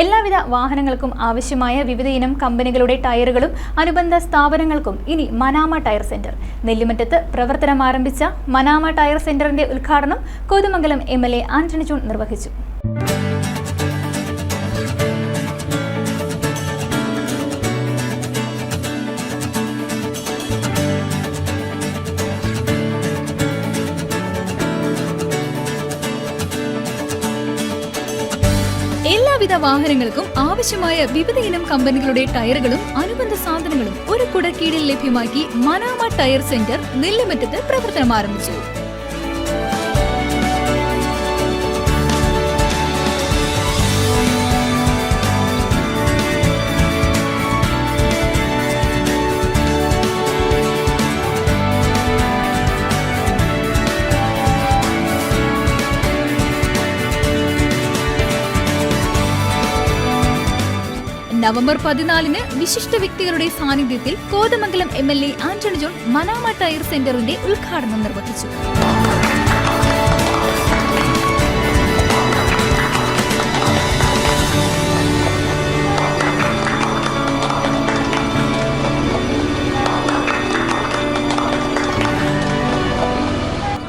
എല്ലാവിധ വാഹനങ്ങൾക്കും ആവശ്യമായ വിവിധ ഇനം കമ്പനികളുടെ ടയറുകളും അനുബന്ധ സ്ഥാപനങ്ങൾക്കും ഇനി മനാമ ടയർ സെന്റർ. നെല്ലിമറ്റത്ത് പ്രവർത്തനം ആരംഭിച്ച മനാമ ടയർ സെന്ററിന്റെ ഉദ്ഘാടനം Kothamangalam M L A John നിർവഹിച്ചു. എല്ലാവിധ വാഹനങ്ങൾക്കും ആവശ്യമായ വിവിധ ഇനം കമ്പനികളുടെ ടയറുകളും അനുബന്ധ സാധനങ്ങളും ഒരു കുടക്കീഴിൽ ലഭ്യമാക്കി മനാമ ടയർ സെന്റർ നെല്ലിമറ്റത്ത് പ്രവർത്തനം ആരംഭിച്ചു നവംബർ പതിനാലിന് വിശിഷ്ട വ്യക്തികളുടെ സാന്നിധ്യത്തിൽ Kothamangalam M L A Antony John Manama tyre സെന്ററിന്റെ ഉദ്ഘാടനം നിർവഹിച്ചു.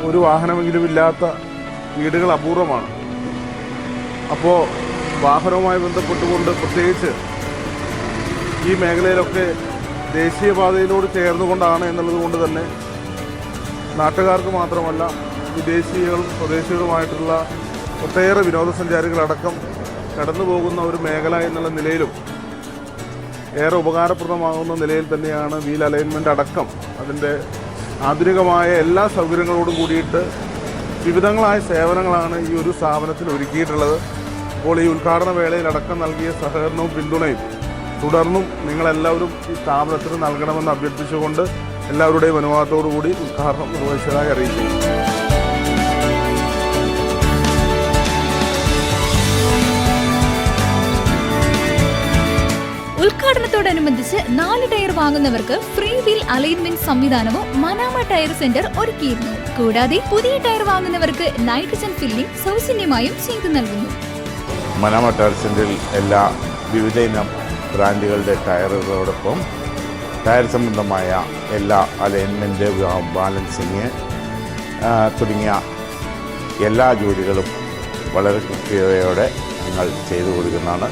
ഒരു വാഹനമെങ്കിലും ഇല്ലാത്ത വീടുകൾ അപൂർവമാണ്. അപ്പോൾ വാഹനവുമായി ബന്ധപ്പെട്ടുകൊണ്ട് പ്രത്യേകിച്ച് ഈ മേഖലയിലൊക്കെ ദേശീയപാതയിലോട് ചേർന്നുകൊണ്ടാണ് എന്നുള്ളത് കൊണ്ട് തന്നെ നാട്ടുകാർക്ക് മാത്രമല്ല വിദേശികളും സ്വദേശികളുമായിട്ടുള്ള ഒട്ടേറെ വിനോദസഞ്ചാരികളടക്കം കടന്നു പോകുന്ന ഒരു മേഖല എന്നുള്ള നിലയിലും ഏറെ ഉപകാരപ്രദമാകുന്ന നിലയിൽ തന്നെയാണ് വീൽ അലൈൻമെന്റ് അടക്കം. അതിന്റെ ആധുനികമായ എല്ലാ സൗകര്യങ്ങളോടും കൂടിയിട്ട് വിവിധങ്ങളായ സേവനങ്ങളാണ് ഈ ഒരു സ്ഥാപനത്തിൽ ഒരുക്കിയിട്ടുള്ളത്. അപ്പോൾ ഈ ഉദ്ഘാടന വേളയിൽ അടക്കം നൽകിയ സഹകരണവും പിന്തുണയും തുടർന്നും നിങ്ങളെല്ലാവരും ഈ സ്ഥാപനത്തിന് നൽകണമെന്ന് അഭ്യർത്ഥിച്ചുകൊണ്ട് എല്ലാവരുടെയും അനുവാദത്തോടു കൂടി ഉദ്ഘാടനം നിർവഹിച്ചതായി അറിയിക്കുന്നു. ഉദ്ഘാടനത്തോടനുബന്ധിച്ച് നാല് ടയർ വാങ്ങുന്നവർക്ക് ഫ്രീ വീൽ അലൈൻമെന്റ് സംവിധാനവും മനാമ ടയർ സെന്റർ ഒരുക്കിയിരുന്നു. കൂടാതെ പുതിയ ടയർ വാങ്ങുന്നവർക്ക് നൈട്രജൻ ഫില്ലിംഗ് സൗജന്യമായും ചെയ്തു നൽകുന്നു. മനാമ ടയർ സെന്ററിൽ എല്ലാ വിവിധ ഇനം ബ്രാൻഡുകളുടെ ടയറുകളോടൊപ്പം ടയർ സംബന്ധമായ എല്ലാ അലൈൻമെന്റ് ബാലൻസിങ് തുടങ്ങിയ എല്ലാ ജോലികളും വളരെ കൃത്യതയോടെ ഞങ്ങൾ ചെയ്തു കൊടുക്കുന്നതാണ്.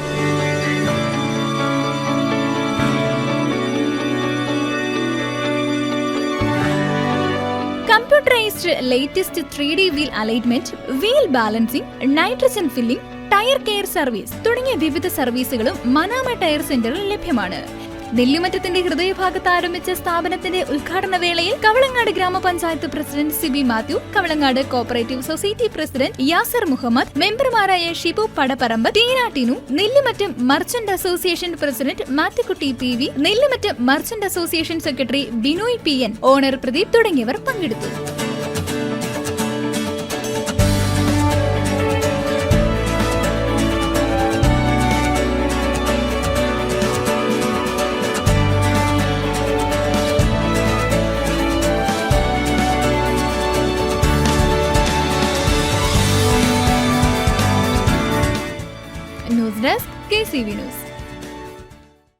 Computerised latest three D wheel alignment wheel balancing nitrogen filling tyre care service തുടങ്ങിയ വിവിധ സർവീസുകളും മനാമ ടയർ സെന്ററിൽ ലഭ്യമാണ്. നെല്ലിമറ്റത്തിന്റെ ഹൃദയഭാഗത്ത് ആരംഭിച്ച സ്ഥാപനത്തിന്റെ ഉദ്ഘാടന വേളയിൽ കവളങ്ങാട് ഗ്രാമപഞ്ചായത്ത് president Siby Mathew Kavalangad cooperative society president Yasar Muhammad മെമ്പർമാരായ Shibu Padapparamba തീനാട്ടിനു Nellimattam merchant association president Mathukutty P V Nellimattam merchant association secretary Binoy P N owner Pradeep തുടങ്ങിയവർ പങ്കെടുത്തു. K C news